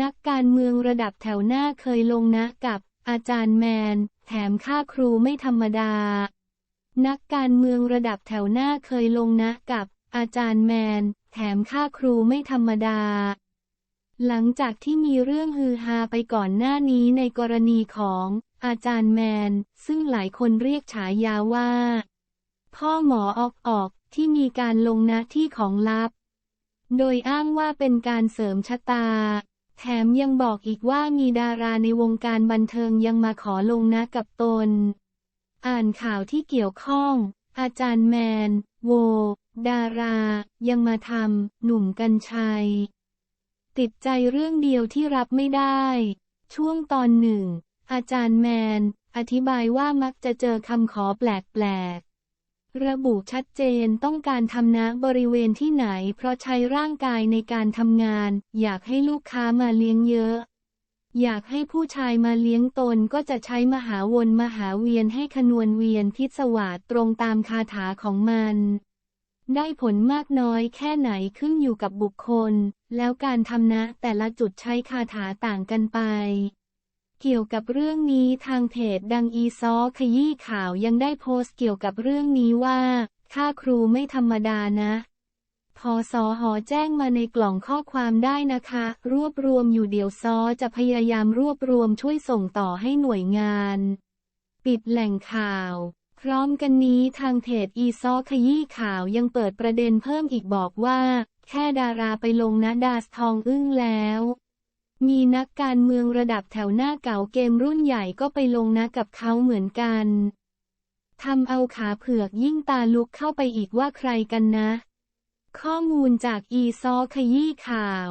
นักการเมืองระดับแถวหน้าเคยลงนะกับอาจารย์แมน แถมค่าครูไม่ธรรมดา นักการเมืองระดับแถวหน้าเคยลงนะกับอาจารย์แมน แถมค่าครูไม่ธรรมดา หลังจากที่มีเรื่องฮือฮาไปก่อนหน้านี้ในกรณีของอาจารย์แมน ซึ่งหลายคนเรียกฉายาว่า พ่อหมอออกออกที่มีการลงนะที่ของลับ โดยอ้างว่าเป็นการเสริมชะตา แถมยังบอกอีกว่ามีดาราในวงการบันเทิงยังมาขอลงนะกับตน อ่านข่าวที่เกี่ยวข้อง อาจารย์แมน โว ดารา ยังมาทำหนุ่มกัญชัย ติดใจเรื่องเดียวที่รับไม่ได้ ช่วงตอนหนึ่ง อาจารย์แมน อธิบายว่ามักจะเจอคำขอแปลกๆ ระบุชัดเจนต้องการทำนะบริเวณที่ไหน เพราะใช้ร่างกายในการทำงาน อยากให้ลูกค้ามาเลี้ยงเยอะ อยากให้ผู้ชายมาเลี้ยงตนก็จะใช้มหาวนมหาเวียนให้ขนวนเวียนพิศวาสตรงตามคาถาของมัน ได้ผลมากน้อยแค่ไหนขึ้นอยู่กับบุคคล แล้วการทำนะแต่ละจุดใช้คาถาต่างกันไป เกี่ยวกับเรื่องนี้ทางเพจดังอีซอขยี้ข่าวยังได้โพสต์เกี่ยวกับเรื่องนี้ว่า ค่าครูไม่ธรรมดานะพอสอหอแจ้งมาในกล่องข้อความได้นะคะ รวบรวมอยู่เดี๋ยวซอจะพยายามรวบรวมช่วยส่งต่อให้หน่วยงาน ปิดแหล่งข่าว พร้อมกันนี้ทางเพจอีซอขยี้ข่าวยังเปิดประเด็นเพิ่มอีกบอกว่า แค่ดาราไปลงนะดาสทองอึ้งแล้ว มีนักการเมืองระดับแถวหน้าเก่าเกมรุ่นใหญ่ก็ไปลงนะกับเขาเหมือนกันทำเอาขาเผือกยิ่งตาลุกเข้าไปอีกว่าใครกันนะ ข้อมูลจากอีซอขยี้ข่าว